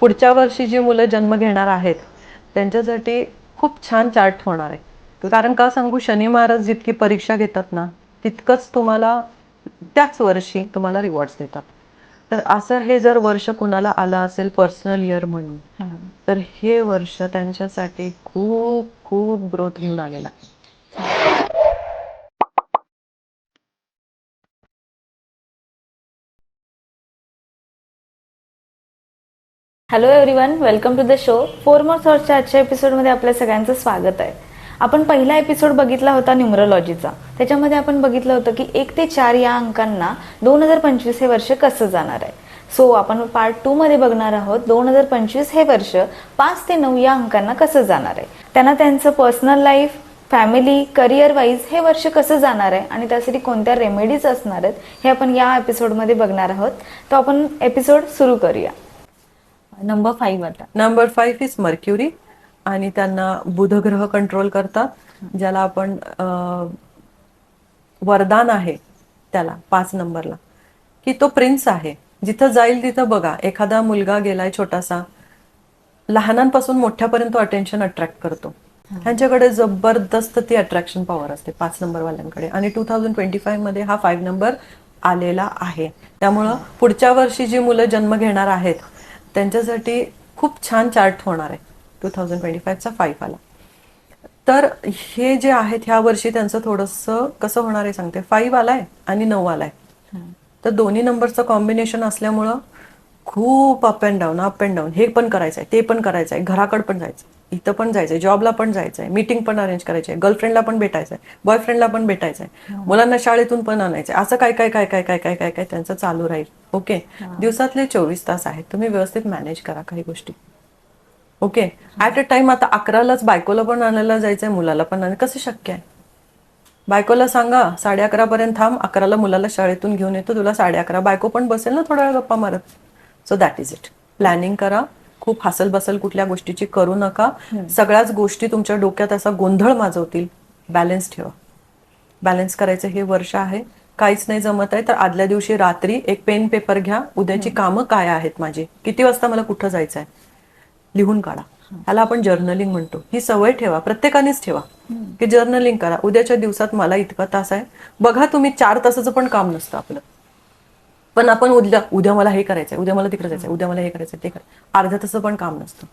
पुढच्या वर्षी जी मुलं जन्म घेणार आहेत त्यांच्यासाठी खूप छान चार्ट होणार आहे. कारण का सांगू शनी महाराज जितकी परीक्षा घेतात ना तितकंच तुम्हाला त्याच वर्षी तुम्हाला रिवॉर्ड्स देतात. तर असं हे जर वर्ष कुणाला आलं असेल पर्सनल इयर म्हणून तर हे वर्ष त्यांच्यासाठी खूप खूप ग्रोथ घेऊन आलेलं आहे. Hello everyone welcome to the show four more थॉट्सच्या आजच्या एपिसोडमध्ये आपल्या सगळ्यांचं स्वागत आहे. आपण पहिला एपिसोड बघितला होता न्युमरोलॉजीचा त्याच्यामध्ये आपण बघितलं होतं की एक ते चार या अंकांना दोन हजार पंचवीस हे वर्ष कसं जाणार आहे? सो आपण पार्ट टू मध्ये बघणार आहोत दोन हजार पंचवीस हे वर्ष पाच ते नऊ या अंकांना कसं जाणार आहे? त्यांना त्यांचं personal life family career wise हे वर्ष कसं जाणार आहे? आणि त्यासाठी कोणत्या रेमेडीज असणार आहेत हे आपण या एपिसोडमध्ये बघणार आहोत. तर आपण एपिसोड सुरू करूया. नंबर फाईव्ह आता नंबर फाईव्ह इज मर्क्युरी आणि त्यांना बुध ग्रह कंट्रोल करतात ज्याला आपण वरदान आहे त्याला पाच नंबरला की तो प्रिन्स आहे. जिथं जाईल तिथं बघा एखादा मुलगा गेलाय छोटासा लहानांपासून मोठ्यापर्यंत अटेन्शन अट्रॅक्ट करतो. त्यांच्याकडे जबरदस्त ती अट्रॅक्शन पॉवर असते पाच नंबर वाल्यांकडे. आणि टू थाउजंड ट्वेंटी फाईव्हमध्ये हा फाईव्ह नंबर आलेला आहे. त्यामुळं पुढच्या वर्षी जी मुलं जन्म घेणार आहेत त्यांच्यासाठी खूप छान चार्ट होणार आहे. टू थाउजंड ट्वेंटी फाईव्हचा फाईव्ह आला तर हे जे आहेत ह्या वर्षी त्यांचं थोडंसं कसं होणार आहे सांगते. फाईव्ह आलाय आणि नऊ आलाय तर दोन्ही नंबरचं कॉम्बिनेशन असल्यामुळं खूप up and down up and down हे पण करायचंय ते पण करायचंय घराकडे पण जायचं इथं पण जायचंय जॉबला पण जायचंय मीटिंग पण अरेंज करायची आहे गर्लफ्रेंडला पण भेटायचंय बॉयफ्रेंडला पण भेटायचंय मुलांना शाळेतून पण आणायचंय. असं काय काय काय काय काय काय काय काय त्यांचं चालू राहील. ओके दिवसातले चोवीस तास आहेत. तुम्ही व्यवस्थित मॅनेज करा काही गोष्टी. ओके ऍट अ टाइम आता अकरालाच बायकोला पण आणायला जायचंय मुलाला पण आणायला कसं शक्य आहे? बायकोला सांगा साडे अकरा पर्यंत थांब अकराला मुलाला शाळेतून घेऊन येतो तुला साडे अकरा बायको पण बसेल ना थोडा वेळ गप्पा मारत. So that is it planning करा खूप हसल बसल कुठल्या गोष्टीची करू नका. सगळ्याच गोष्टी तुमच्या डोक्यात असा गोंधळ माजवतील. बॅलन्स ठेवा. बॅलन्स करायचं हे वर्ष आहे. काहीच नाही जमत आहे. तर आदल्या दिवशी रात्री एक पेन पेपर घ्या. उद्याची कामं काय आहेत माझी? किती वाजता मला कुठं जायचं आहे लिहून काढा. ह्याला आपण जर्नलिंग म्हणतो. ही सवय ठेवा. प्रत्येकानेच ठेवा. की जर्नलिंग करा. उद्याच्या दिवसात मला इतका तास आहे. बघा तुम्ही चार तासाचं पण काम नसतं आपलं. पण आपण उद्या उद्या मला हे करायचंय उद्या मला तिकडे जायचंय उद्या मला हे करायचंय ते करायचं अर्ध्या तासाचं पण काम नसतं.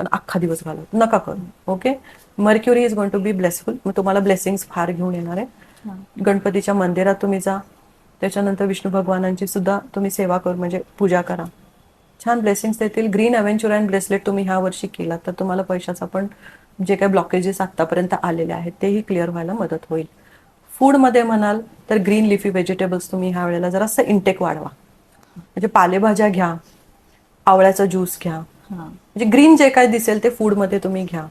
पण अख्खा दिवस घालवत नका करू. Okay? Mercury is going to be blessful मग तुम्हाला ब्लेसिंग्स फार घेऊन येणार आहे. गणपतीच्या मंदिरात तुम्ही जा. त्याच्यानंतर विष्णू भगवानांची सुद्धा तुम्ही सेवा करू. म्हणजे पूजा करा. छान ब्लेसिंग्स देतील. ग्रीन अव्हेंचर अँड ब्रेसलेट तुम्ही ह्या वर्षी केला तर तुम्हाला पैशाचा पण जे काही ब्लॉकेजेस आतापर्यंत आलेले आहेत तेही क्लिअर व्हायला मदत होईल. फूडमध्ये म्हणाल तर ग्रीन लिफी व्हेजिटेबल्स तुम्ही ह्या वेळेला जरासं इंटेक वाढवा. म्हणजे पालेभाज्या घ्या आवळ्याचा ज्यूस घ्या. म्हणजे ग्रीन जे काय दिसेल ते फूडमध्ये तुम्ही घ्या.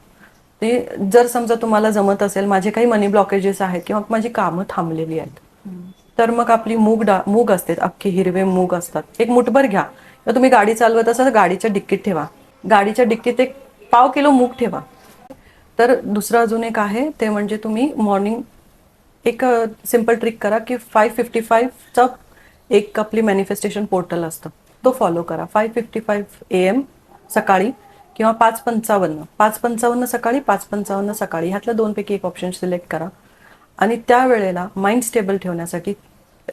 ते जर समजा तुम्हाला जमत असेल माझे काही मनी ब्लॉकेजेस आहेत किंवा माझी कामं थांबलेली आहेत तर मग आपली मूग डा मूग असते अख्खे हिरवे मूग असतात. एक मुठभर घ्या. तर तुम्ही गाडी चालवत असाल तर गाडीच्या डिक्कीत ठेवा. गाडीच्या डिक्कीत एक पाव किलो मूग ठेवा. तर दुसरं अजून एक आहे ते म्हणजे तुम्ही मॉर्निंग एक सिंपल ट्रिक करा की फाय फिफ्टी फाईव्हचा एक आपली मॅनिफेस्टेशन पोर्टल असतं. तो फॉलो करा. Five fifty five A M सकाळी किंवा पाच पंचावन्न. पाच पंचावन्न सकाळी पाच पंचावन्न सकाळी. ह्यातल्या दोनपैकी एक ऑप्शन सिलेक्ट करा. आणि त्यावेळेला माइंड स्टेबल ठेवण्यासाठी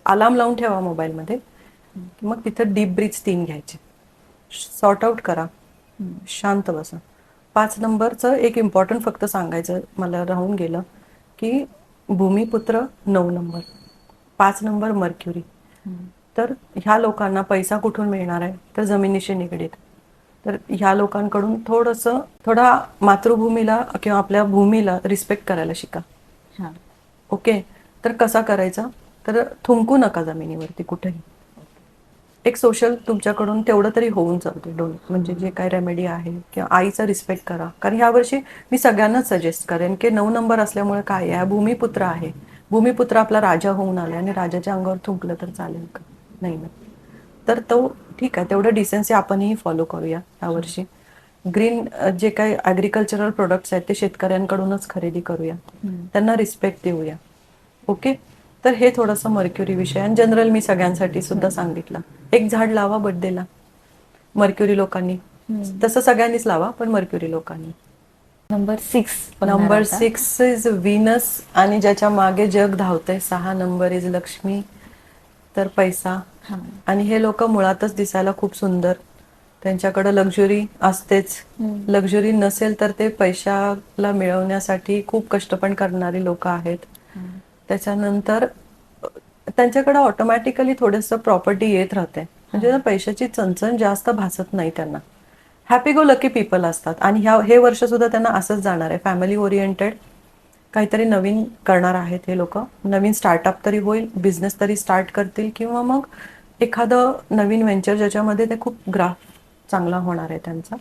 अलार्म लावून ठेवा मोबाईलमध्ये मग तिथं डीप ब्रीथ तीन घ्यायचे. सॉर्ट आउट करा. शांत बसा. पाच नंबरचं एक इम्पॉर्टंट फक्त सांगायचं मला राहून गेलं की भूमिपुत्र नऊ नंबर. पाच नंबर मर्क्युरी. तर ह्या लोकांना पैसा कुठून मिळणार आहे? तर जमिनीशी निगडीत. तर ह्या लोकांकडून थोडंसं थोडा मातृभूमीला किंवा आपल्या भूमीला रिस्पेक्ट करायला शिका. ओके तर कसा करायचा? तर थुंकू नका जमिनीवरती कुठेही. एक सोशल तुमच्याकडून तेवढं तरी होऊन जाते डोन म्हणजे जे काय रेमेडी आहे किंवा आईचा रिस्पेक्ट करा. कारण ह्या वर्षी मी सगळ्यांनाच सजेस्ट करेन की नऊ नंबर असल्यामुळे काय आहे? भूमिपुत्र आहे. भूमिपुत्र आपला राजा होऊन आला आणि राजाच्या अंगावर थुंकलं तर चालेल का? नाही ना. तर तो ठीक आहे. तेवढं डिसेन्सी आपणही फॉलो करूया यावर्षी ग्रीन जे काही ॲग्रिकल्चरल प्रोडक्ट्स आहेत ते शेतकऱ्यांकडूनच खरेदी करूया. त्यांना रिस्पेक्ट देऊया. ओके तर हे थोडंसं मर्क्युरी विषय. आणि जनरल मी सगळ्यांसाठी सुद्धा सांगितलं. एक झाड लावा बड्डेला मर्क्युरी लोकांनी. तसं सगळ्यांनीच लावा पण मर्क्युरी लोकांनी. Number six number six is Venus आणि ज्याच्या मागे जग धावतंय. सहा नंबर इज लक्ष्मी. तर पैसा. आणि हे लोक मुळातच दिसायला खूप सुंदर. त्यांच्याकडे लक्झुरी असतेच. लक्झुरी नसेल तर ते पैशाला मिळवण्यासाठी खूप कष्ट पण करणारी लोक आहेत. त्याच्यानंतर त्यांच्याकडे ऑटोमॅटिकली थोडंसं प्रॉपर्टी येत राहते. म्हणजे पैशाची चणचण जास्त भासत नाही त्यांना. हॅपी गो लकी पीपल असतात. आणि ह्या हे वर्ष सुद्धा त्यांना असंच जाणार आहे. फॅमिली ओरिएंटेड काहीतरी नवीन करणार आहेत हे लोक. नवीन स्टार्टअप तरी होईल बिझनेस तरी स्टार्ट करतील किंवा मग एखादं नवीन व्हेंचर ज्याच्यामध्ये ते खूप ग्राफ चांगला होणार आहे त्यांचा.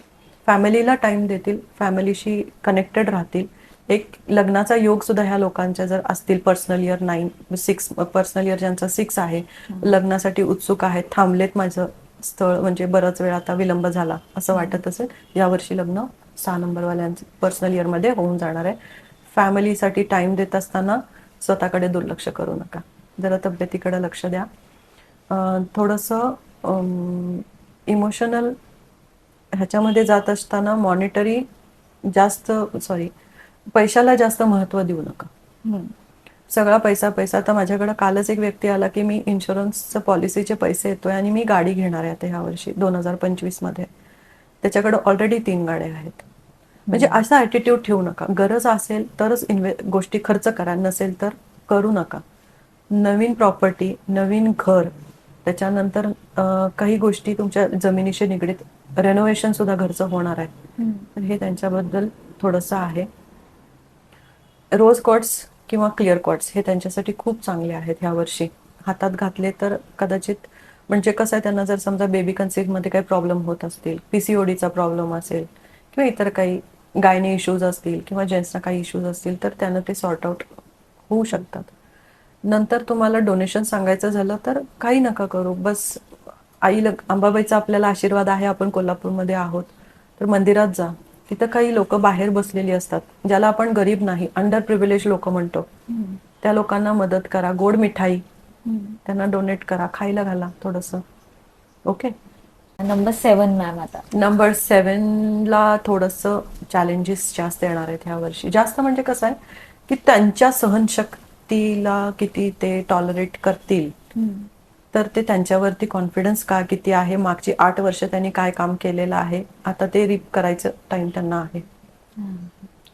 फॅमिलीला टाइम देतील फॅमिलीशी कनेक्टेड राहतील. एक लग्नाचा योग सुद्धा ह्या लोकांच्या जर असतील personal year nine six personal year ज्यांचा सिक्स आहे लग्नासाठी उत्सुक आहेत थांबलेत माझं स्थळ म्हणजे बरंच वेळ आता विलंब झाला असं वाटत असेल. यावर्षी लग्न सहा नंबरवाल्यांचं पर्सनल इयरमध्ये होऊन जाणार आहे. फॅमिलीसाठी टाइम देत असताना स्वतःकडे दुर्लक्ष करू नका. जरा तब्येतीकडे लक्ष द्या. थोडंसं इमोशनल ह्याच्यामध्ये जात असताना मॉनिटरी जास्त सॉरी पैशाला जास्त महत्त्व देऊ नका. सगळा पैसा पैसा. आता माझ्याकडे कालच एक व्यक्ती आला की मी इन्शुरन्सचं पॉलिसीचे पैसे येतोय आणि मी गाडी घेणार आहे आता ह्या वर्षी दोन हजार पंचवीसमध्ये. त्याच्याकडे ऑलरेडी तीन गाड्या आहेत. म्हणजे असा ॲटिट्यूड ठेवू नका. गरज असेल तरच इन्व्हे गोष्टी खर्च करा. नसेल तर करू नका. नवीन प्रॉपर्टी नवीन घर त्याच्यानंतर काही गोष्टी तुमच्या जमिनीशी निगडीत रेनोव्हेशन सुद्धा घरचं होणार आहे. हे त्यांच्याबद्दल थोडंसं आहे. रोज कॉट्स किंवा क्लिअर कॉट्स हे त्यांच्यासाठी खूप चांगले आहेत ह्या वर्षी. हातात घातले तर कदाचित म्हणजे कसं आहे त्यांना जर समजा बेबी मध्ये काही प्रॉब्लेम होत असतील पीसीओडीचा प्रॉब्लेम असेल किंवा इतर काही गायने इश्यूज असतील किंवा जेंट्सना काही इश्यूज असतील तर त्यांना ते सॉर्ट आउट होऊ शकतात. नंतर तुम्हाला डोनेशन सांगायचं झालं तर काही नका करू. बस आई लग अंबाबाईचा आपल्याला आशीर्वाद आहे आपण कोल्हापूरमध्ये आहोत तर मंदिरात जा. तिथं काही लोक बाहेर बसलेली असतात ज्याला आपण गरीब नाही अंडर प्रिव्हिलेज लोक म्हणतो. त्या लोकांना मदत करा गोड मिठाई. त्यांना डोनेट करा खायला घाला थोडंसं. ओके नंबर सेवन मॅम आता. नंबर सेवनला थोडंसं चॅलेंजेस जास्त येणार आहेत ह्या वर्षी. जास्त म्हणजे कसं आहे की त्यांच्या सहनशक्तीला किती ते टॉलरेट करतील. तर ते त्यांच्यावरती कॉन्फिडन्स का किती आहे? मागची आठ वर्ष त्यांनी काय काम केलेलं आहे? आता ते रिप करायचं टाइम त्यांना आहे.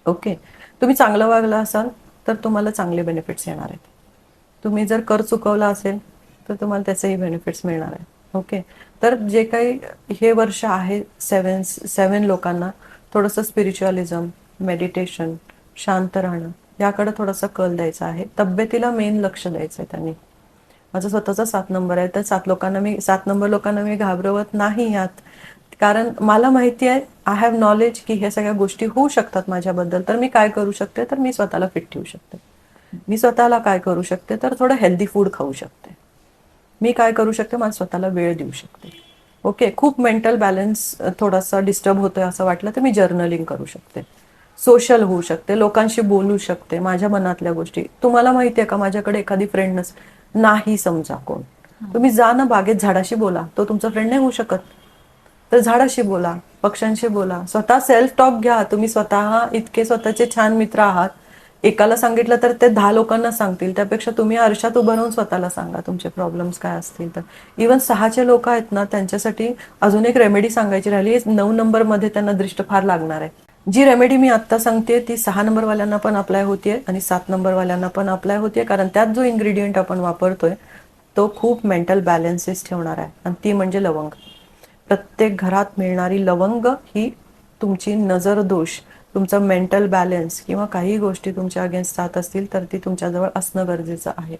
ओके तुम्ही चांगलं वागला असाल तर तुम्हाला चांगले बेनिफिट्स येणार आहेत. तुम्ही जर कर चुकवला असेल तर तुम्हाला त्याचेही बेनिफिट्स मिळणार आहेत. ओके तर जे काही हे वर्ष आहे सेवन सेवन लोकांना थोडंसं स्पिरिच्युअलिझम मेडिटेशन शांत राहणं याकडे थोडासा कल द्यायचा आहे. तब्येतीला मेन लक्ष द्यायचं आहे त्यांनी. माझा स्वतःचा सात नंबर आहे. तर सात लोकांना मी सात नंबर लोकांना मी घाबरवत नाही यात. कारण मला माहिती आहे आय हॅव नॉलेज की ह्या सगळ्या गोष्टी होऊ शकतात माझ्याबद्दल. तर मी काय करू शकते? तर मी स्वतःला फिट ठेवू शकते. मी स्वतःला काय करू शकते? तर थोडं हेल्दी फूड खाऊ शकते. मी काय करू शकते? मला स्वतःला वेळ देऊ शकते. ओके खूप मेंटल बॅलन्स थोडासा डिस्टर्ब होतोय असं वाटलं तर मी जर्नलिंग करू शकते. सोशल होऊ शकते लोकांशी बोलू शकते माझ्या मनातल्या गोष्टी. तुम्हाला माहिती आहे का? माझ्याकडे एखादी फ्रेंड नसते नाही समजा कोण. तुम्ही जा ना बागेत झाडाशी बोला. तो तुमचा फ्रेंड नाही होऊ शकत. तर झाडाशी बोला पक्ष्यांशी बोला. स्वतः सेल्फ टॉक घ्या. तुम्ही स्वतः इतके स्वतःचे छान मित्र आहात. एकाला सांगितलं तर ते दहा लोकांना सांगतील. त्यापेक्षा तुम्ही आरशात उभं राहून स्वतःला सांगा तुमचे प्रॉब्लेम्स काय असतील तर. इवन सहाचे लोक आहेत ना त्यांच्यासाठी अजून एक रेमेडी सांगायची राहिली. नऊ नंबरमध्ये त्यांना दृष्ट फार लागणार आहे. जी रेमेडी मी आत्ता सांगते ती सहा नंबरवाल्यांना पण अप्लाय होतीये आणि सात नंबरवाल्यांना पण अप्लाय होते कारण त्यात जो इन्ग्रेडियंट आपण वापरतोय तो खूप मेंटल बॅलन्सेस ठेवणार आहे. आणि ती म्हणजे लवंग. प्रत्येक घरात मिळणारी लवंग ही तुमची नजर दोष तुमचं मेंटल बॅलन्स किंवा काही गोष्टी तुमच्या अगेन्स्ट जात असतील तर ती तुमच्याजवळ असणं गरजेचं आहे.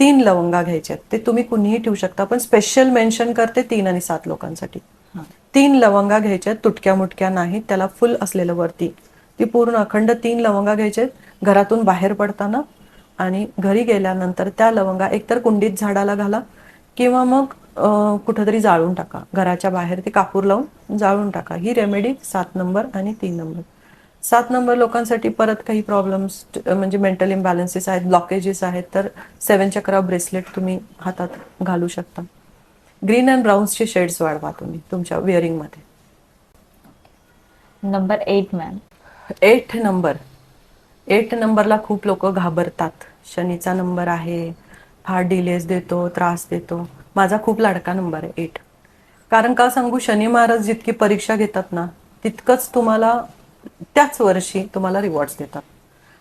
तीन लवंगा घ्यायच्या ते तुम्ही कुणीही ठेवू शकता पण स्पेशल मेन्शन करते तीन आणि सात लोकांसाठी. तीन लवंगा घ्यायच्यात तुटक्या मुटक्या नाहीत त्याला फुल असलेलं वरती. ती पूर्ण अखंड तीन लवंगा घ्यायचे घरातून बाहेर पडताना. आणि घरी गेल्यानंतर त्या लवंगा एकतर कुंडीत झाडाला घाला किंवा मग कुठंतरी जाळून टाका. घराच्या बाहेर ते कापूर लावून जाळून टाका. ही रेमेडी सात नंबर आणि तीन नंबर. सात नंबर लोकांसाठी परत काही प्रॉब्लेम्स म्हणजे मेंटल इम्बॅलन्सेस आहेत ब्लॉकेजेस आहेत तर सेवन चक्रा ब्रेसलेट तुम्ही हातात घालू शकता. ग्रीन अँड ब्राऊन्सचे शेड्स वाढवा तुम्ही तुमच्या विअरिंगमध्ये number eight ma'am eight number eight नंबरला खूप लोक घाबरतात. शनीचा नंबर आहे फार डिलेज देतो त्रास देतो. माझा खूप लाडका नंबर आहे एट कारण का सांगू शनी महाराज जितकी परीक्षा घेतात ना तितकंच तुम्हाला त्याच वर्षी तुम्हाला रिवॉर्ड्स देतात.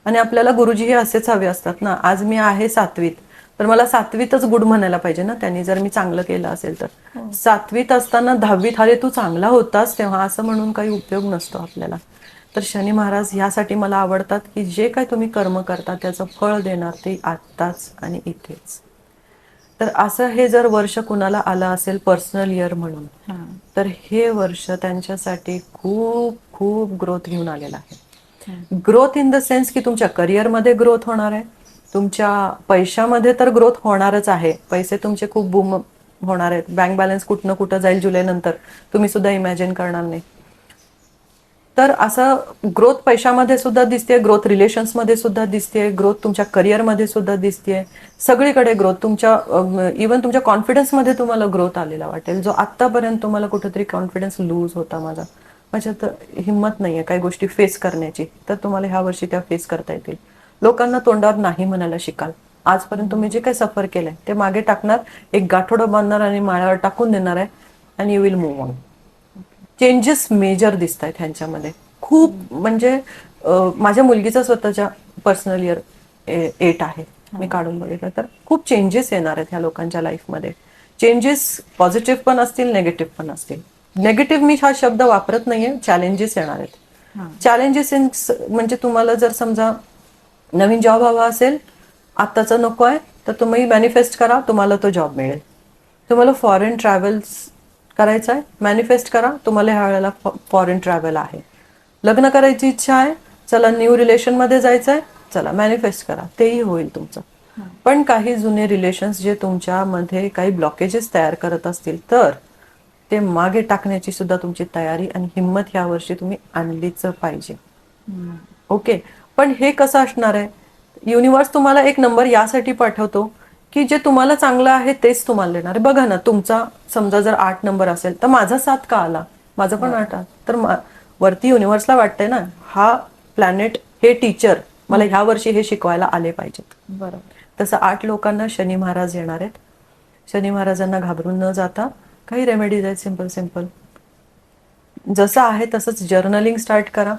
आणि आपल्याला गुरुजी हे असेच हवे असतात ना आज मी आहे सातवीत तर मला सातवीतच गुड म्हणायला पाहिजे ना त्यांनी जर मी चांगलं केलं असेल तर. सातवीत असताना दहावीत अरे तू चांगला होतास तेव्हा असं म्हणून काही उपयोग नसतो आपल्याला. तर शनी महाराज ह्यासाठी मला आवडतात की जे काय तुम्ही कर्म करता त्याचं फळ देणार ते आत्ताच आणि इथेच. तर असं हे जर वर्ष कुणाला आलं असेल पर्सनल इयर म्हणून तर हे वर्ष त्यांच्यासाठी खूप खूप ग्रोथ घेऊन आलेलं आहे. ग्रोथ इन द सेन्स की तुमच्या करिअरमध्ये ग्रोथ होणार आहे. तुमच्या पैशामध्ये तर ग्रोथ होणारच आहे. पैसे तुमचे खूप बूम होणार आहेत. बँक बॅलन्स कुठनं कुठं जाईल जुलै नंतर तुम्ही सुद्धा इमॅजिन करणार नाही. तर असं ग्रोथ पैशामध्ये सुद्धा दिसते ग्रोथ रिलेशन्समध्ये सुद्धा दिसते ग्रोथ तुमच्या करिअरमध्ये सुद्धा दिसते सगळीकडे ग्रोथ तुमच्या इवन तुमच्या कॉन्फिडन्समध्ये तुम्हाला ग्रोथ आलेला वाटेल. जो आत्तापर्यंत तुम्हाला कुठेतरी कॉन्फिडन्स लूज होता माझा. माझ्यात हिंमत नाहीये काही गोष्टी फेस करण्याची. तर तुम्हाला ह्या वर्षी त्या फेस करता येतील. लोकांना तोंडावर नाही म्हणायला शिकाल. आजपर्यंत तुम्ही जे काही सफर केलंय ते मागे टाकणार एक गाठोडं बांधणार आणि माळ्यावर टाकून देणार आहे आणि you will move on changes major दिसत आहेत ह्यांच्यामध्ये. खूप म्हणजे माझ्या मुलगीचा स्वतःच्या पर्सनल इयर एट आहे. मी काढून बघितलं तर खूप चेंजेस येणार आहेत ह्या लोकांच्या लाईफमध्ये चेंजेस पॉझिटिव्ह पण असतील नेगेटिव्ह पण असतील. नेगेटिव्ह मी हा शब्द वापरत नाहीये चॅलेंजेस येणार आहेत. चॅलेंजेस इन म्हणजे तुम्हाला जर समजा नवीन जॉब हवा असेल आत्ताचा नको आहे तर तुम्ही मॅनिफेस्ट करा तुम्हाला तो जॉब मिळेल. तुम्हाला फॉरेन ट्रॅव्हल्स करायचं आहे मॅनिफेस्ट करा तुम्हाला ह्या वेळेला फॉरेन ट्रॅव्हल आहे. लग्न करायची इच्छा आहे चला न्यू रिलेशनमध्ये जायचं आहे चला मॅनिफेस्ट करा तेही होईल तुमचं. पण काही जुने रिलेशन्स जे तुमच्यामध्ये काही ब्लॉकेजेस तयार करत असतील तर ते मागे टाकण्याची सुद्धा तुमची तयारी आणि हिंमत ह्या वर्षी तुम्ही आणलीच पाहिजे. ओके पण हे कसं असणार आहे? युनिवर्स तुम्हाला एक नंबर यासाठी पाठवतो की जे तुम्हाला चांगलं आहे तेच तुम्हाला देणार आहे. बघा ना तुमचा समजा जर आठ नंबर असेल तर माझा सात का आला? माझा पण आठ आला. तर वरती युनिव्हर्सला वाटतंय ना हा प्लॅनेट हे टीचर मला ह्या वर्षी हे शिकवायला आले पाहिजेत. बरोबर. तसं आठ लोकांना शनी महाराज येणार आहेत. शनी महाराजांना घाबरून न जाता काही रेमेडीज आहेत सिंपल सिंपल जसं आहे तसंच जर्नलिंग स्टार्ट करा.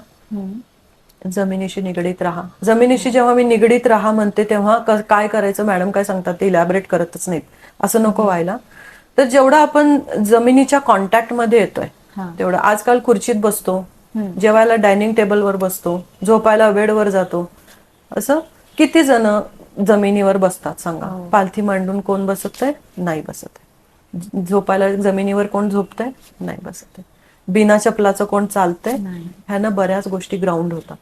जमिनीशी निगडीत राहा. जमिनीशी जेव्हा मी निगडीत राहा म्हणते तेव्हा काय करायचं मॅडम काय सांगतात ते इलॅबरेट करतच नाहीत. असं नको व्हायला. तर जेवढं आपण जमिनीच्या कॉन्टॅक्टमध्ये येतोय हा. तेवढं. आजकाल खुर्चीत बसतो जेवायला डायनिंग टेबलवर बसतो झोपायला बेडवर जातो. असं किती जण जमिनीवर बसतात सांगा. पालथी मांडून कोण बसत आहे? नाही बसत आहे. झोपायला जमिनीवर कोण झोपतंय? नाही बसत आहे. बिना चपलाचं कोण चालतंय? ह्यानं बऱ्याच गोष्टी ग्राउंड होतात.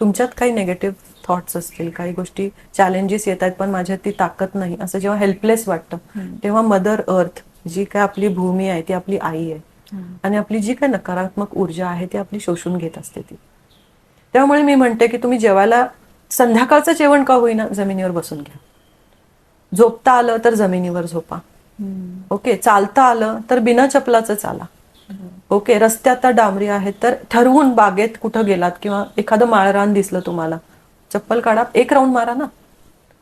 तुमच्यात काही नेगेटिव्ह थॉट्स असतील काही गोष्टी चॅलेंजेस येत आहेत पण माझ्यात ती ताकद नाही. असं जेव्हा हेल्पलेस वाटतं तेव्हा मदर अर्थ जी काय आपली भूमी आहे ती आपली आई आहे. आणि आपली जी काय नकारात्मक ऊर्जा आहे ती आपली शोषून घेत असते ती. त्यामुळे मी म्हणते की तुम्ही जेवायला संध्याकाळचं जेवण का होईना जमिनीवर बसून घ्या. झोपता आलं तर जमिनीवर झोपा. ओके चालता आलं तर बिना चपलाचं चाला. ओके रस्ते आता डांबरी आहेत तर ठरवून बागेत कुठं गेलात किंवा एखादं माळरान दिसलं तुम्हाला? चप्पल काढा एक राऊंड मारा ना.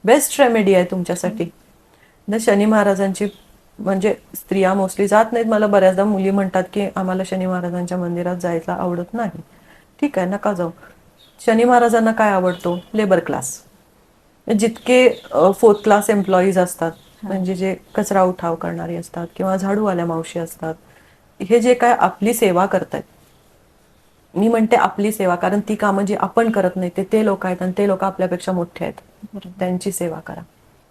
बेस्ट रेमेडी आहे तुमच्यासाठी. न शनी महाराजांची म्हणजे स्त्रिया मोस्टली जात नाहीत. मला बऱ्याचदा मुली म्हणतात की आम्हाला शनी महाराजांच्या मंदिरात जायला आवडत नाही. ठीक आहे नका जाऊ. शनी महाराजांना काय आवडतो? लेबर क्लास जितके फोर्थ क्लास एम्प्लॉईज असतात म्हणजे जे कचरा उठाव करणारी असतात किंवा झाडूवाल्या मावशी असतात हे जे काय आपली सेवा करतायत. मी म्हणते आपली सेवा कारण ती कामं जी आपण करत नाही ते ते लोक आहेत आणि ते लोक आपल्यापेक्षा मोठे आहेत. त्यांची सेवा करा.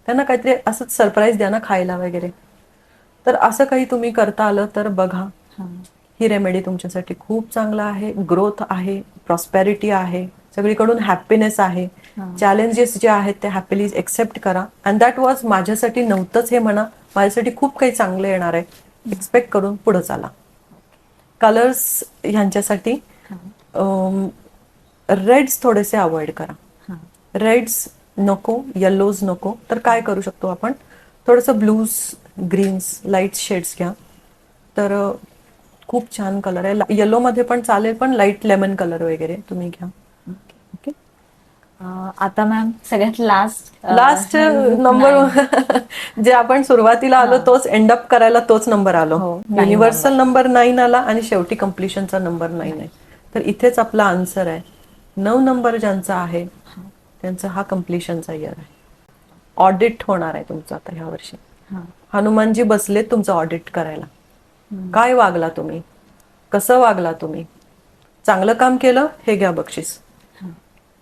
त्यांना काहीतरी असंच सरप्राईज द्या ना खायला वगैरे. तर असं काही तुम्ही करता आलं तर बघा. ही. रेमेडी तुमच्यासाठी खूप चांगला आहे. ग्रोथ आहे. प्रॉस्पॅरिटी आहे. सगळीकडून हॅपीनेस आहे. चॅलेंजेस जे आहेत ते हॅपीली एक्सेप्ट करा. अँड दॅट वॉज माझ्यासाठी नव्हतंच हे म्हणा. माझ्यासाठी खूप काही चांगलं येणार आहे. एक्सपेक्ट करून पुढे चाला. कलर्स ह्यांच्यासाठी रेड्स थोडेसे अवॉइड करा. रेड्स नको येल्लोज नको तर काय करू शकतो आपण? थोडंसं ब्लूज ग्रीन्स लाइट शेड्स घ्या. तर खूप छान कलर आहे. येलो मध्ये पण चालेल पण लाइट लेमन कलर वगैरे तुम्ही घ्या. ओके. आता मॅम सगळ्यात लास्ट लास्ट नंबर जे आपण सुरुवातीला आलो तोच एंड अप करायला तोच नंबर आलो. युनिव्हर्सल नंबर नाईन आला आणि शेवटी कम्प्लिशनचा नंबर नाईन आहे. तर इथेच आपला आन्सर आहे. नऊ नंबर ज्यांचा आहे त्यांचा हा कम्प्लिशनचा इयर आहे. ऑडिट होणार आहे तुमचं आता ह्या वर्षी. हनुमानजी बसले तुमचं ऑडिट करायला. काय वागला तुम्ही? कसं वागला तुम्ही? चांगलं काम केलं? हे घ्या बक्षीस.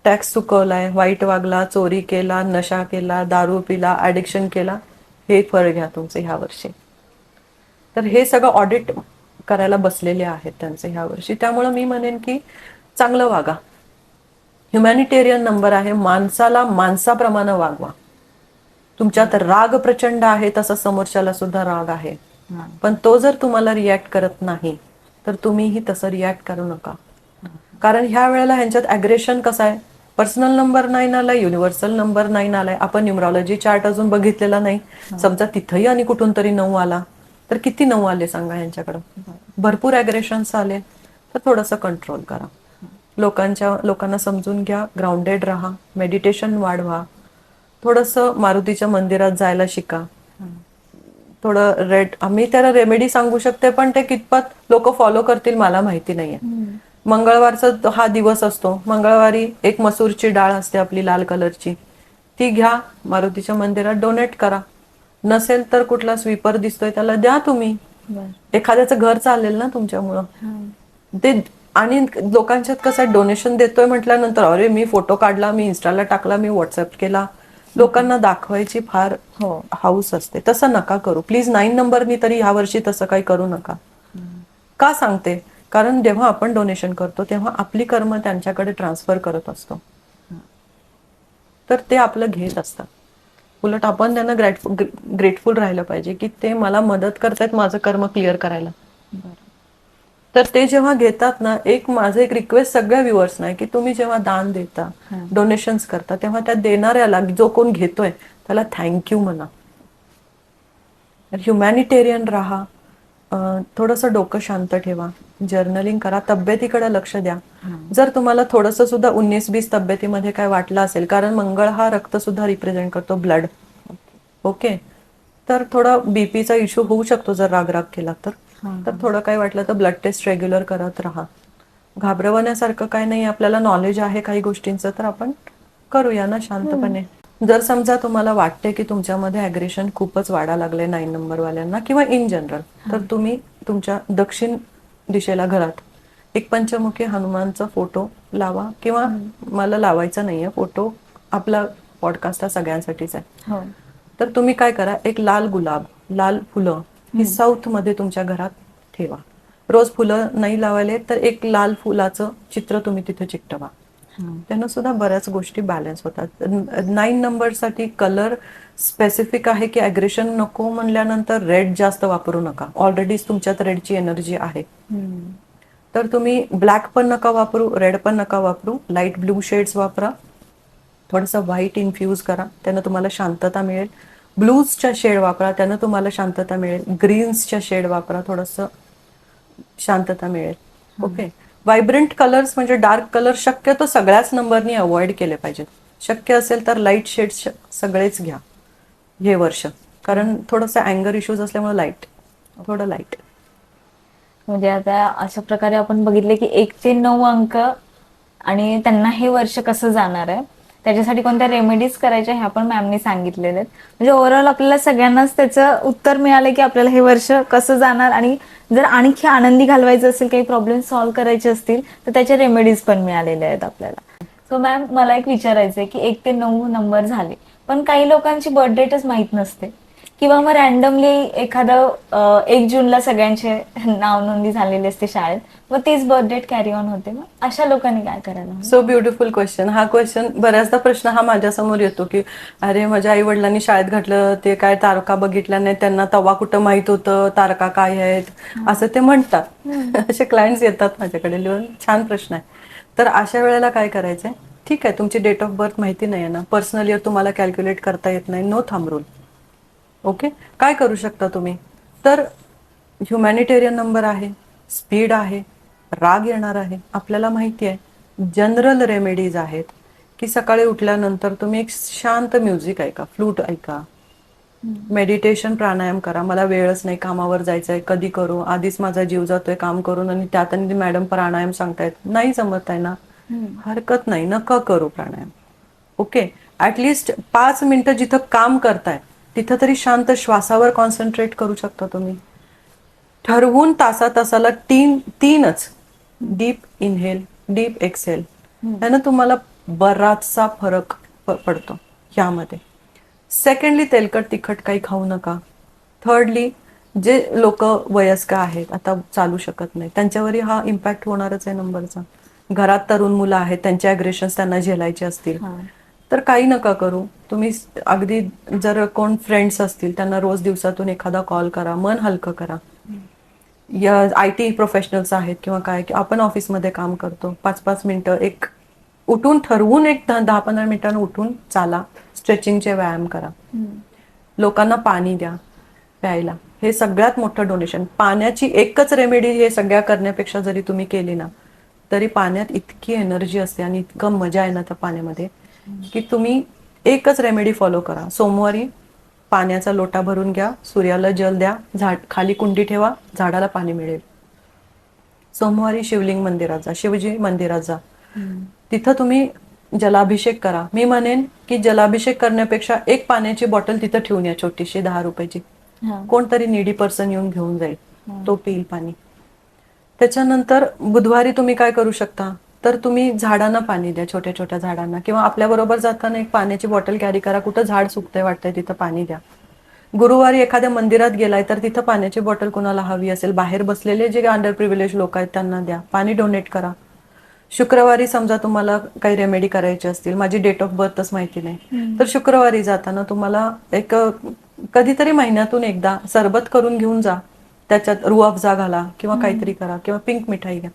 टॅक्स चुकवलाय वाईट वागला चोरी केला नशा केला दारू पिला ऍडिक्शन केला हे फळ घ्या तुमचे ह्या वर्षी. तर हे सगळं ऑडिट करायला बसलेले आहेत त्यांचे ह्या वर्षी. त्यामुळं मी म्हणेन की चांगलं वागा. ह्युमॅनिटेरियन नंबर आहे माणसाला माणसाप्रमाणे वागवा. तुमच्यात राग प्रचंड आहे तसा समोरच्याला सुद्धा राग आहे. पण तो जर तुम्हाला रिॲक्ट करत नाही तर तुम्हीही तसं रिॲक्ट करू नका. कारण ह्या वेळेला ह्यांच्यात अग्रेशन कसं आहे? पर्सनल नंबर नाईन आलाय युनिव्हर्सल नंबर नाईन आलाय. आपण न्युमरॉलॉजी चार्ट अजून बघितलेला नाही. समजा तिथंही आणि कुठून तरी नऊ आला. तर किती नऊ आले सांगा ह्यांच्याकडं भरपूर अग्रेशन्स आले. तर थोडंसं कंट्रोल करा. लोकांच्या लोकांना समजून घ्या. ग्राउंडेड राहा. मेडिटेशन वाढवा. थोडंसं मारुतीच्या मंदिरात जायला शिका. थोडं रेड आम्ही त्याला रेमेडी सांगू शकते पण ते कितपत लोक फॉलो करतील मला माहिती नाहीये. मंगळवारचा हा दिवस असतो. मंगळवारी एक मसूरची डाळ असते आपली लाल कलरची. ती घ्या मारुतीच्या मंदिरात डोनेट करा. नसेल तर कुठला स्वीपर दिसतोय त्याला द्या तुम्ही. एखाद्याचं घर चालेल ना तुमच्यामुळं. ते आणि लोकांच्यात कसं डोनेशन देतोय म्हटल्यानंतर अरे मी फोटो काढला मी इन्स्टाला टाकला मी व्हॉट्सअप केला. लोकांना दाखवायची फार हो. हाऊस असते. तसं नका करू. प्लीज नाईन नंबरनी तरी ह्या वर्षी तसं काही करू नका. का सांगते? कारण जेव्हा आपण डोनेशन करतो तेव्हा आपली कर्म त्यांच्याकडे ट्रान्सफर करत असतो. तर ते आपलं घेत असतात. उलट आपण त्यांना ग्रॅटफुल ग्रेटफुल राहिलं पाहिजे की ते मला मदत करतायत माझं कर्म क्लिअर करायला. तर ते जेव्हा घेतात ना एक माझं एक रिक्वेस्ट सगळ्या व्ह्युअर्स नाही की तुम्ही जेव्हा दान देता डोनेशन्स करता तेव्हा त्या देणाऱ्याला जो कोण घेतोय त्याला थँक्यू म्हणा. ह्युमॅनिटेरियन राहा थोडंसं डोकं शांत ठेवा. जर्नलिंग करा तब्येतीकडे लक्ष द्या. जर तुम्हाला थोडंसं सुद्धा उन्नीस बीस तब्येतीमध्ये काय वाटलं असेल कारण मंगळ हा रक्त सुद्धा रिप्रेझेंट करतो ब्लड ओके तर थोडा बीपीचा इश्यू होऊ शकतो जर रागराग केला तर. तर थोडं काय वाटलं तर ब्लड टेस्ट रेग्युलर करत राहा. घाबरवण्यासारखं काय नाही आपल्याला नॉलेज आहे काही गोष्टींचं तर आपण करूया ना शांतपणे. जर समजा तुम्हाला वाटते की तुमच्यामध्ये अग्रेशन खूपच वाढा लागले नाईन नंबर वाल्यांना किंवा इन जनरल तर तुम्ही तुमच्या दक्षिण दिशेला घरात. एक पंचमुखी हनुमानचा फोटो लावा किंवा मला लावायचा नाहीये फोटो आपला पॉडकास्ट हा सगळ्यांसाठीच आहे. हो. तर तुम्ही काय करा एक लाल गुलाब लाल फुलं ही साऊथमध्ये तुमच्या घरात ठेवा. रोज फुलं नाही लावायले तर एक लाल फुलाचं चित्र तुम्ही तिथे चिकटवा. त्यानं सुद्धा बऱ्याच गोष्टी बॅलन्स होतात. नाईन नंबरसाठी कलर स्पेसिफिक आहे की अग्रेशन नको म्हणल्यानंतर रेड जास्त वापरू नका. ऑलरेडीच तुमच्यात रेडची एनर्जी आहे. तर तुम्ही ब्लॅक पण नका वापरू रेड पण नका वापरू. लाइट ब्लू शेड्स वापरा. थोडंसं व्हाईट इन्फ्यूज करा. त्यानं तुम्हाला शांतता मिळेल. ब्लूजच्या शेड वापरा. त्यानं तुम्हाला शांतता मिळेल. ग्रीन्सच्या शेड वापरा. थोडंसं शांतता मिळेल. ओके व्हायब्रंट कलर्स म्हणजे डार्क कलर शक्यतो सगळ्याच नंबरनी अवॉइड केले पाहिजेत. शक्य असेल तर लाइट शेड्स सगळेच घ्या. हे वर्ष. कारण थोडंसं अँगर इश्यूज असल्यामुळे लाइट थोडं लाइट म्हणजे आता अशा प्रकारे आपण बघितले की एक ते नऊ अंक आणि त्यांना हे वर्ष कसं जाणार आहे त्याच्यासाठी कोणत्या रेमेडीज करायच्या ह्या पण मॅमनी सांगितलेले आहेत. म्हणजे ओव्हरऑल आपल्याला सगळ्यांनाच त्याचं उत्तर मिळालं की आपल्याला हे वर्ष कसं जाणार आणि जर आणखी आनंदी घालवायचं असेल काही प्रॉब्लेम सॉल्व्ह करायचे असतील तर त्याच्या रेमेडीज पण मिळालेल्या आहेत आपल्याला. सो मॅम मला एक विचारायचं आहे की एक ते नऊ नंबर झाले. पण काही लोकांची बर्थ डेटच माहीत नसते. किंवा मग रॅन्डमली एखादं एक जूनला सगळ्यांचे नाव नोंदणी झालेली असते शाळेत व तीच बर्थ डेट कॅरी ऑन होते. मग अशा लोकांनी काय करायला? सो ब्युटिफुल क्वेश्चन हा क्वेश्चन बऱ्याचदा प्रश्न हा माझ्यासमोर येतो की अरे माझ्या आई वडिलांनी शाळेत घातलं ते काय तारका बघितल्या नाही त्यांना तवा कुठं माहीत होतं तारका काय आहेत? असं ते म्हणतात. असे क्लायंट्स येतात माझ्याकडे लिहून. छान प्रश्न आहे. तर अशा वेळेला काय करायचंय? ठीक आहे तुमची डेट ऑफ बर्थ माहिती नाही ना. पर्सनल इयर तुम्हाला कॅल्क्युलेट करता येत नाही. नो थांब रूल ओके काय करू शकता तुम्ही? तर ह्युमॅनिटेरियन नंबर आहे स्पीड आहे राग येणार आहे आपल्याला माहिती आहे. जनरल रेमेडीज आहेत की सकाळी उठल्यानंतर तुम्ही एक शांत म्युझिक ऐका फ्लूट ऐका. मेडिटेशन प्राणायाम करा. मला वेळच नाही कामावर जायचंय कधी करू? आधीच माझा जीव जातोय काम करून आणि त्यात आणि मॅडम प्राणायाम सांगतायत. नाही जमत आहे ना. हरकत नाही नका करू प्राणायाम. ओके ऍटलिस्ट पाच मिनिटं जिथं काम करताय तिथं तरी शांत श्वासावर कॉन्सन्ट्रेट करू शकता तुम्ही. ठरवून तासा तासाला तीन तीनच डीप इनहेल डीप एक्सेल त्यानं तुम्हाला बराचसा फरक पडतो यामध्ये. सेकंडली तेलकट तिखट काही खाऊ नका. थर्डली जे लोक वयस्क आहेत आता चालू शकत नाही त्यांच्यावरही हा इम्पॅक्ट होणारच आहे नंबरचा घरात तरुण मुलं आहेत त्यांचे अग्रेशन त्यांना झेलायचे असतील. तर काही नका करू. तुम्ही अगदी जर कोण फ्रेंड्स असतील त्यांना रोज दिवसातून एखादा कॉल करा मन हलकं करा. या आय टी प्रोफेशनल्स आहेत किंवा काय की आपण ऑफिसमध्ये काम करतो. पाच पाच मिनिटं एक उठून ठरवून एक दहा दहा पंधरा मिनिटांनी उठून चाला. स्ट्रेचिंगचे व्यायाम करा. लोकांना पाणी द्या प्यायला. हे सगळ्यात मोठं डोनेशन पाण्याची एकच रेमेडी हे सगळ्या करण्यापेक्षा जरी तुम्ही केली ना तरी पाण्यात इतकी एनर्जी असते आणि इतकं मजा आहे ना त्या पाण्यामध्ये की तुम्ही एकच रेमेडी फॉलो करा. सोमवारी पाण्याचा लोटा भरून घ्या सूर्याला जल द्या झाड खाली कुंडी ठेवा झाडाला पाणी मिळेल. सोमवारी शिवलिंग मंदिरात जा शिवजी मंदिरात जा. तिथं तुम्ही जलाभिषेक करा. मी म्हणेन की जलाभिषेक करण्यापेक्षा एक पाण्याची बॉटल तिथं ठेवून या छोटीशी दहा रुपयाची. कोणतरी निडी पर्सन येऊन घेऊन जाईल. तो पिईल पाणी. त्याच्यानंतर बुधवारी तुम्ही काय करू शकता? तर तुम्ही झाडांना पाणी द्या छोट्या छोट्या झाडांना. किंवा आपल्या बरोबर जाताना एक पाण्याची बॉटल कॅरी करा. कुठं झाड सुकतंय वाटतंय तिथं पाणी द्या. गुरुवारी एखाद्या मंदिरात गेलाय तर तिथं पाण्याची बॉटल कोणाला हवी असेल बाहेर बसलेले जे अंडर प्रिव्हिलेज लोक आहेत त्यांना द्या. पाणी डोनेट करा. शुक्रवारी समजा तुम्हाला काही रेमेडी करायची असतील माझी डेट ऑफ बर्थच माहिती नाही. तर शुक्रवारी जाताना तुम्हाला एक कधीतरी महिन्यातून एकदा सरबत करून घेऊन जा. त्याच्यात रुअफजा घाला किंवा काहीतरी करा किंवा पिंक मिठाई घ्या.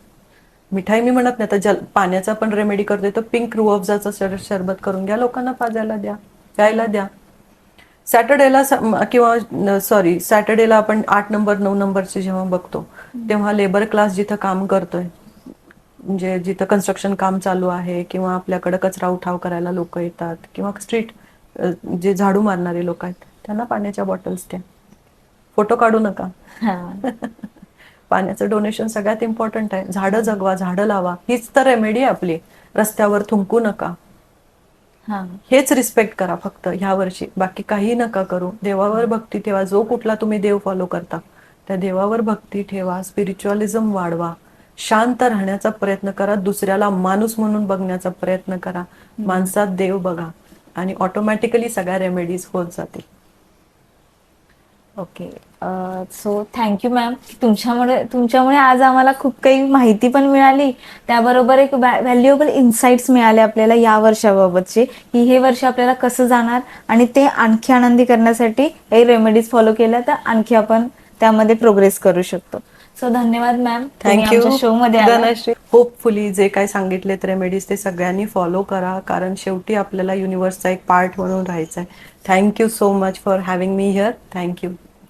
मिठाई मी म्हणत नाही तर जल पाण्याचा पण रेमेडी करतोय तर पिंक रुअफजाचं शर- सरबत करून घ्या लोकांना पाजायला द्या प्यायला द्या. सॅटर्डेला किंवा सॉरी सॅटर्डेला आपण आठ नंबर नऊ नंबरचे जेव्हा बघतो तेव्हा लेबर क्लास जिथं काम करतोय म्हणजे जिथं कन्स्ट्रक्शन काम चालू आहे किंवा आपल्याकडे कचरा उठाव करायला लोक येतात किंवा स्ट्रीट जे झाडू मारणारे लोक आहेत त्यांना पाण्याच्या बॉटल्स द्या. फोटो काढू नका. पाण्याचं डोनेशन सगळ्यात इम्पॉर्टंट आहे. झाडं जगवा झाडं लावा. हीच तर रेमेडी आहे आपली. रस्त्यावर थुंकू नका. हेच रिस्पेक्ट करा फक्त ह्या वर्षी. बाकी काही नका करू. देवावर भक्ती ठेवा. जो कुठला तुम्ही देव फॉलो करता त्या देवावर भक्ती ठेवा. स्पिरिच्युअलिझम वाढवा. शांत राहण्याचा प्रयत्न करा. दुसऱ्याला माणूस म्हणून बघण्याचा प्रयत्न करा. माणसात देव बघा. आणि ऑटोमॅटिकली सगळ्या रेमेडीज होत जातील. ओके. सो थँक्यू मॅम तुमच्यामुळे तुमच्यामुळे आज आम्हाला खूप काही माहिती पण मिळाली. त्याबरोबर एक व्हॅल्युएबल इन्साइट्स मिळाले आपल्याला या वर्षाबाबतचे की हे वर्ष आपल्याला कसं जाणार आणि ते आणखी आनंदी करण्यासाठी काही रेमेडीज फॉलो केल्या तर आणखी आपण त्यामध्ये प्रोग्रेस करू शकतो. सो धन्यवाद मॅम थँक्यू शो मध्ये होपफुली जे काय सांगितलेत रेमेडीज ते सगळ्यांनी फॉलो करा कारण शेवटी आपल्याला युनिव्हर्सचा एक पार्ट म्हणून राहायचं आहे thank you so much for having me here thank you